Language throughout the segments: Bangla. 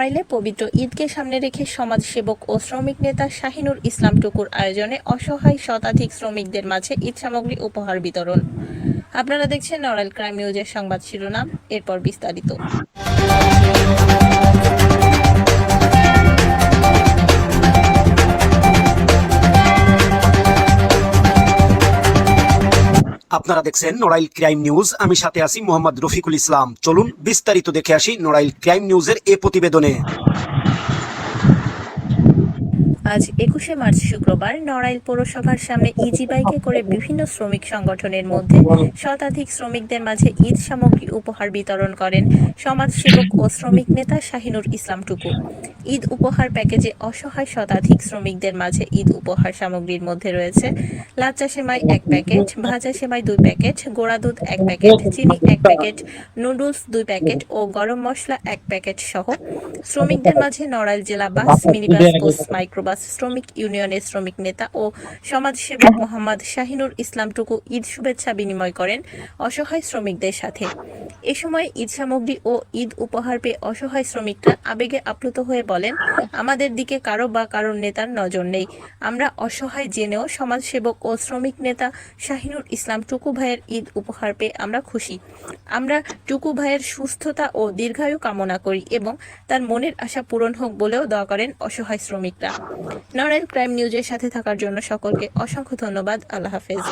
নড়াইলে পবিত্র ঈদকে সামনে রেখে সমাজ সেবক ও শ্রমিক নেতা শাহিনুর ইসলাম টুকুর আয়োজনে অসহায় শতাধিক শ্রমিকদের মাঝে ঈদ সামগ্রী উপহার বিতরণ। আপনারা দেখছেন নড়াইল ক্রাইম নিউজের সংবাদ শিরোনাম, এরপর বিস্তারিত। আপনারা দেখছেন নড়াইল ক্রাইম নিউজ। আমি সাথে আছি মোহাম্মদ রফিকুল ইসলাম। চলুন বিস্তারিত দেখে আসি নড়াইল ক্রাইম নিউজের এ প্রতিবেদনে। আজ একুশে মার্চ শুক্রবার নড়াইল পৌরসভার সামনে ইজি বাইকে করে বিভিন্ন শ্রমিক সংগঠনের মধ্যে শতাধিক শ্রমিকদের মাঝে ঈদ সামগ্রী উপহার বিতরণ করেন সমাজসেবক ও শ্রমিক নেতা শাহিনুর ইসলাম টুকু। ঈদ উপহার প্যাকেজে অসহায় শতাধিক শ্রমিকদের মাঝে ঈদ উপহার সামগ্রীর মধ্যে রয়েছে লাচ্চা সেমাই এক প্যাকেট, ভাজা সেমাই দুই প্যাকেট, গোড়া দুধ এক প্যাকেট, চিনি এক প্যাকেট, নুডলস দুই প্যাকেট ও গরম মশলা এক প্যাকেট সহ। শ্রমিকদের মাঝে নড়াইল জেলা বাস, মিনিবাস কোচ মাইক্রোবাস শ্রমিক ইউনিয়নের শ্রমিক নেতা ও সমাজসেবক মোহাম্মদ শাহিনুর ইসলাম টুকু ঈদ শুভেচ্ছা বিনিময় করেন অসহায় শ্রমিকদের সাথে। এ সময় ঈদ সামগ্রী ও ঈদ উপহার পেয়ে অসহায় শ্রমিকরা আবেগে আপ্লুত হয়ে বলেন আমাদের দিকে কারও বা কারোর নেতার নজর নেই। আমরা অসহায় জেনেও সমাজসেবক ও শ্রমিক নেতা শাহিনুর ইসলাম টুকু ভাইয়ের ঈদ উপহার পেয়ে আমরা খুশি। আমরা টুকু ভাইয়ের সুস্থতা ও দীর্ঘায়ু কামনা করি এবং তার মনের আশা পূরণ হোক বলেও দোয়া করেন অসহায় শ্রমিকরা। নড়াইল ক্রাইম নিউজের সাথে থাকার জন্য সকলকে অসংখ্য ধন্যবাদ। আল্লাহ হাফেজ।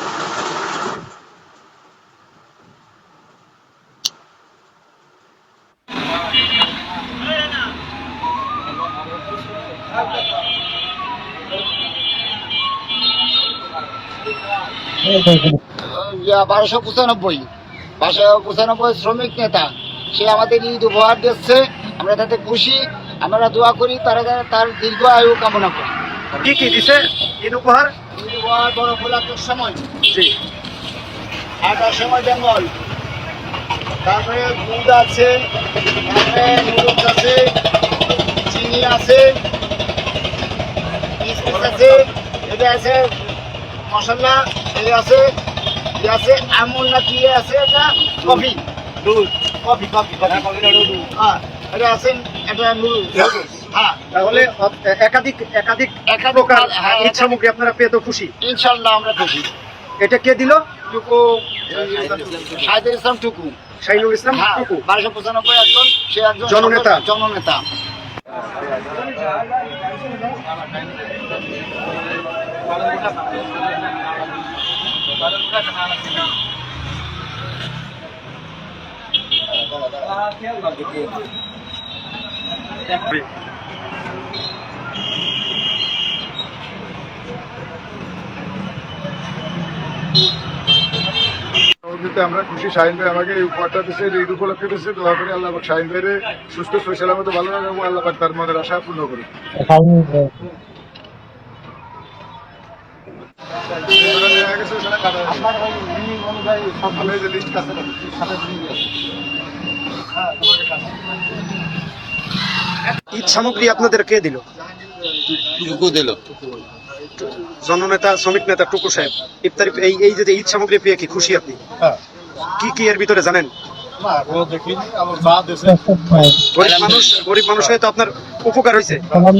বারোশো পঁচানব্বই বারোশো পঁচানব্বই শ্রমিক নেতা, সে আমাদের ঈদ উপহার দিচ্ছে। আমরা তাতে খুশি। আমরা দোয়া করি তারা তার দীর্ঘ আয়ু কামনা করি। কি কি দিছে? ঈদ উপহার? ঈদ উপহার বড় সময়। জি। আটার সময় বেঙ্গল। তারপরে দুধ আছে তারপরে আছে চিনি আছে বিস্কুট আছে এটা আছে মশলা এটা আছে আছে আমুল না কি আছে এটা? কফি দুধ। কফি। কফি কফি হ্যাঁ এটা আছে এটা হ্যাঁ তাহলে একাধিক একাধিক একাধিক হ্যাঁ, ঈদ সামগ্রী আপনারা পেয়ে তো খুশি। ইনশাল্লাহ আমরা খুশি। এটা কে দিল? টুকু সাইদুল ইসলাম টুকু। শাহিনুর ইসলাম হ্যাঁ টুকু। বারোশো পঁচানব্বই একজন সে একজন জননেতা। জননেতা। আমরা খুশি, শাহিন ভাই আমাকে এই উপহারটা দিচ্ছে ঈদ উপলক্ষে দিচ্ছে দোয়া করি আল্লাহ শাহিন ভাইয়ের সুস্থ শৈশালের মতো ভালো লাগে এবং আল্লাহ তার মনের আশা পূর্ণ করে যে list আছে সাথে ঈদ সামগ্রী আপনাদের কে দিল? টুকু দিল। জননেতা শ্রমিক নেতা টুকু সাহেব ইফতারি এই এই যে ঈদ সামগ্রী পেয়ে কি খুশি আপনি? কি কি এর ভিতরে জানেন। গরিব মানুষ গরিব মানুষ হয়ে তো আপনার উপকার হয়েছে। আমি